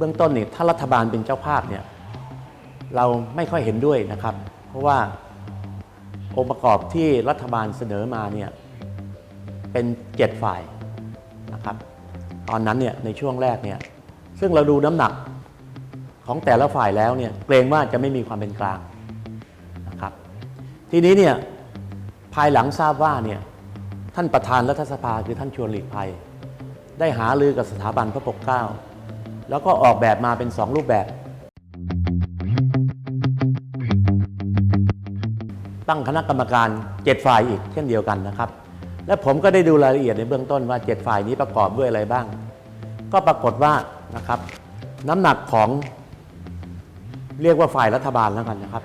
เบื้องต้นนี่ถ้ารัฐบาลเป็นเจ้าภาพเนี่ยเราไม่ค่อยเห็นด้วยนะครับ เพราะว่าองค์ประกอบที่รัฐบาลเสนอมาเนี่ยเป็นเจ็ดฝ่ายนะครับ ตอนนั้นเนี่ยในช่วงแรกเนี่ยซึ่งเราดูน้ำหนักของแต่ละฝ่ายแล้วเนี่ยเกรงว่าจะไม่มีความเป็นกลางนะครับทีนี้เนี่ยภายหลังทราบว่าเนี่ยท่านประธานรัฐสภาคือท่านชวนหลีกภัย ได้หาลือกับสถาบันพระปกเกล้า แล้วก็ออกแบบมาเป็นสองรูปแบบ ตั้งคณะกรรมการ 7 ฝ่ายอีกเช่นเดียวกันนะครับ และผมก็ได้ดูรายละเอียดในเบื้องต้นว่า 7 ฝ่ายนี้ประกอบด้วยอะไรบ้าง ก็ปรากฏว่านะครับน้ำหนักของเรียกว่าฝ่ายรัฐบาลแล้วกันนะครับ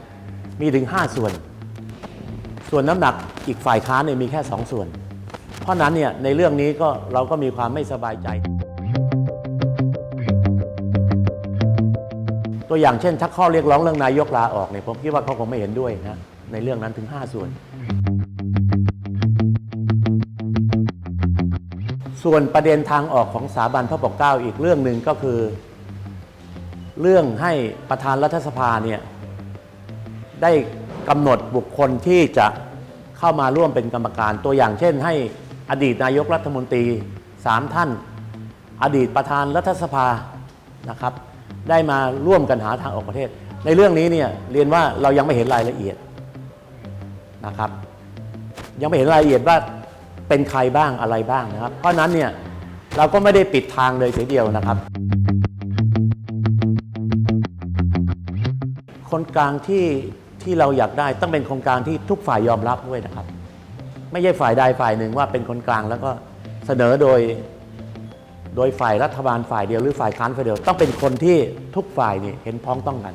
มีถึง 5 ส่วน ส่วนน้ำหนักอีกฝ่ายค้านเนี่ยมีแค่ 2 ส่วน เพราะนั้นเนี่ยในเรื่องนี้ก็เราก็มีความไม่สบายใจ ตัวอย่างเช่นถ้าข้อเรียกร้องเรื่องนายกลาออกเนี่ยผมคิดว่าเขาคงไม่เห็นด้วยนะในเรื่องนั้นถึง 5 ส่วน ส่วนประเด็นทางออกของสถาบันพระปกเกล้าอีกเรื่องหนึ่งก็คือ เรื่องให้ประธานรัฐสภาเนี่ยได้กำหนดบุคคลที่จะเข้ามาร่วมเป็นกรรมการ ตัวอย่างเช่น ให้อดีตนายกรัฐมนตรีสามท่าน อดีตประธานรัฐสภานะครับ ได้มาร่วมกันหาทางออกประเทศ ในเรื่องนี้เนี่ยเรียนว่าเรายังไม่เห็นรายละเอียดนะครับ ยังไม่เห็นรายละเอียดว่าเป็นใครบ้างอะไรบ้างนะครับ เพราะนั้นเนี่ยเราก็ไม่ได้ปิดทางเลยทียเดียวนะครับ คนกลางที่ที่เราอยากได้ต้องเป็นคนกลางที่ทุกฝ่ายยอมรับด้วยนะครับ ไม่ใช่ฝ่ายใดฝ่ายหนึ่งว่าเป็นคนกลางแล้วก็เสนอโดย โดยฝ่ายรัฐบาลฝ่ายเดียวหรือฝ่ายค้านฝ่ายเดียวต้องเป็นคนที่ทุกฝ่ายนี่เห็นพ้องต้องกัน